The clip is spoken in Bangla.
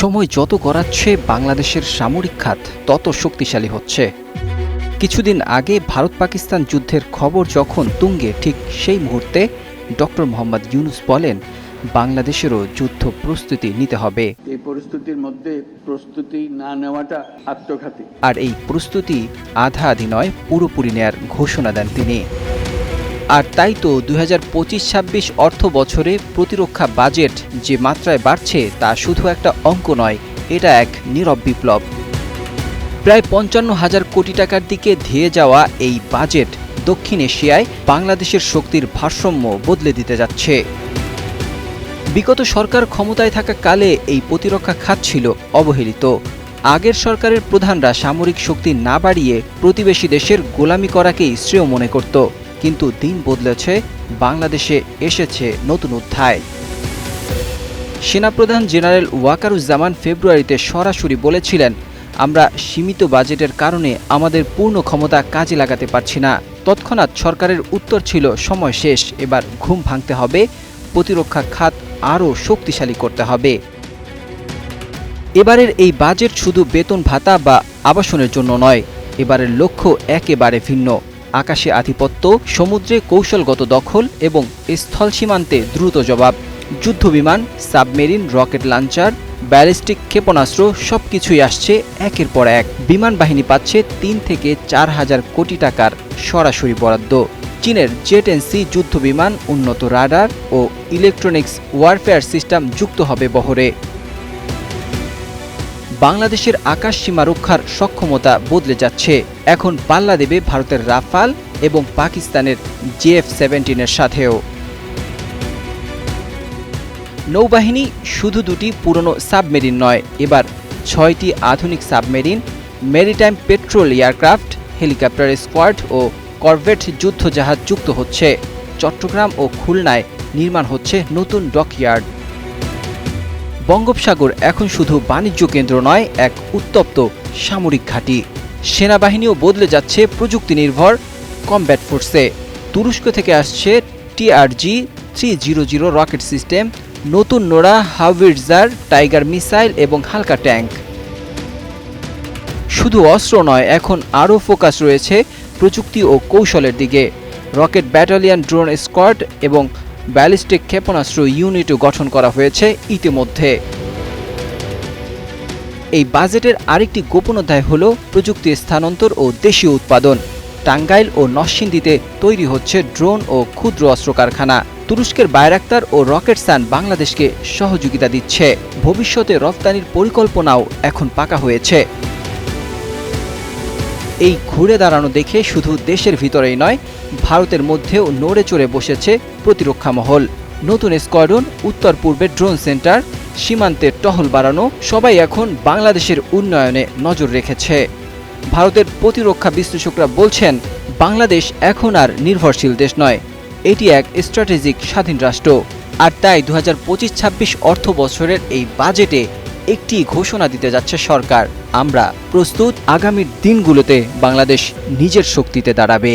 সময় যত গড়াচ্ছে বাংলাদেশের সামরিক খাত তত শক্তিশালী হচ্ছে। কিছুদিন আগে ভারত পাকিস্তান যুদ্ধের খবর যখন তুঙ্গে ঠিক সেই মুহূর্তে ডক্টর মোহাম্মদ ইউনুস বলেন বাংলাদেশেরও যুদ্ধ প্রস্তুতি নিতে হবে। এই পরিস্থিতির মধ্যে প্রস্তুতি না নেওয়াটা আত্মঘাতী। আর এই প্রস্তুতি আধা আধি নয় পুরোপুরি নেয়ার ঘোষণা দেন তিনি। আর তাই তো দুই হাজার পঁচিশ ছাব্বিশ অর্থ বছরে প্রতিরক্ষা বাজেট যে মাত্রায় বাড়ছে তা শুধু একটা অঙ্ক নয়, এটা এক নীরব বিপ্লব। প্রায় পঞ্চান্ন হাজার কোটি টাকার দিকে ধেয়ে যাওয়া এই বাজেট দক্ষিণ এশিয়ায় বাংলাদেশের শক্তির ভারসাম্য বদলে দিতে যাচ্ছে। বিগত সরকার ক্ষমতায় থাকা কালে এই প্রতিরক্ষা খাত ছিল অবহেলিত। আগের সরকারের প্রধানরা সামরিক শক্তি না বাড়িয়ে প্রতিবেশী দেশের গোলামি করাকেই শ্রেয় মনে করত। কিন্তু দিন বদলেছে, বাংলাদেশে এসেছে নতুন অধ্যায়। সেনাপ্রধান জেনারেল ওয়াকারুজ্জামান ফেব্রুয়ারিতে সরাসরি বলেছিলেন, আমরা সীমিত বাজেটের কারণে আমাদের পূর্ণ ক্ষমতা কাজে লাগাতে পারছি না। তৎক্ষণাৎ সরকারের উত্তর ছিল, সময় শেষ, এবার ঘুম ভাঙতে হবে, প্রতিরক্ষা খাত আরও শক্তিশালী করতে হবে। এবারের এই বাজেট শুধু বেতন ভাতা বা আবাসনের জন্য নয়, এবারের লক্ষ্য একেবারে ভিন্ন। আকাশে আধিপত্য, সমুদ্রে কৌশলগত দখল এবং স্থল সীমান্তে দ্রুত জবাব। যুদ্ধবিমান, সাবমেরিন, রকেট লঞ্চার, ব্যালিস্টিক ক্ষেপণাস্ত্র সব কিছুই আসছে একের পর এক। বিমান বাহিনী পাচ্ছে তিন থেকে চার হাজার কোটি টাকার সরাসরি বরাদ্দ। চীনের জেট এনসি যুদ্ধবিমান, উন্নত রাডার ও ইলেকট্রনিক্স ওয়ারফেয়ার সিস্টেম যুক্ত হবে বহরে। বাংলাদেশের আকাশ সীমা রক্ষার সক্ষমতা বদলে যাচ্ছে। এখন পাল্লা দেবে ভারতের রাফাল এবং পাকিস্তানের জেএফ সেভেন্টিনের সাথেও। নৌবাহিনী শুধু দুটি পুরনো সাবমেরিন নয়, এবার ছয়টি আধুনিক submarine, maritime patrol aircraft, helicopter squad ও করভেট যুদ্ধজাহাজ যুক্ত হচ্ছে। চট্টগ্রাম ও খুলনায় নির্মাণ হচ্ছে নতুন ডকইয়ার্ড। বঙ্গোপসাগর এখন শুধু বাণিজ্য কেন্দ্র নয়, এক উত্তপ্ত সামরিক ঘাঁটি। সেনাবাহিনীও বদলে যাচ্ছে প্রযুক্তি নির্ভর কমব্যাট ফোর্সে। তুরস্ক থেকে আসছে TRG three zero zero rocket system, নতুন নোড়া হাউইটজার, টাইগার মিসাইল এবং হালকা ট্যাঙ্ক। শুধু অস্ত্র নয়, এখন আরও ফোকাস রয়েছে প্রযুক্তি ও কৌশলের দিকে। রকেট ব্যাটালিয়ন, ড্রোন স্কোয়াড এবং ব্যালিস্টিক ক্ষেপণাস্ত্র ইউনিটও গঠন করা হয়েছে ইতিমধ্যে। এই বাজেটের আরেকটি গোপন অধ্যায় হল প্রযুক্তি স্থানান্তর ও দেশীয় উৎপাদন। টাঙ্গাইল ও নরসিংদীতে তৈরি হচ্ছে ড্রোন ও ক্ষুদ্র অস্ত্র কারখানা তুরস্কের বায়রাক্তার ও রকেট সান বাংলাদেশকে সহযোগিতা দিচ্ছে। ভবিষ্যতে রফতানির পরিকল্পনাও এখন পাকা হয়েছে। এই ঘুরে দাঁড়ানো দেখে শুধু দেশের ভিতরেই নয়, ভারতের মধ্যেও নড়ে চড়ে বসেছে প্রতিরক্ষা মহল। নতুন স্কোয়াড্রন, উত্তর পূর্বে ড্রোন সেন্টার সীমান্তের টহল বাড়ানো, সবাই এখন বাংলাদেশের উন্নয়নে নজর রেখেছে। ভারতের প্রতিরক্ষা বিশ্লেষকরা বলছেন, বাংলাদেশ এখন আর নির্ভরশীল দেশ নয়, এটি এক স্ট্র্যাটেজিক স্বাধীন রাষ্ট্র। আর তাই দু হাজার পঁচিশ ছাব্বিশ অর্থ বছরের এই বাজেটে একটি ঘোষণা দিতে যাচ্ছে সরকার। আমরা প্রস্তুত আগামীর দিনগুলোতে বাংলাদেশ নিজের শক্তিতে দাঁড়াবে।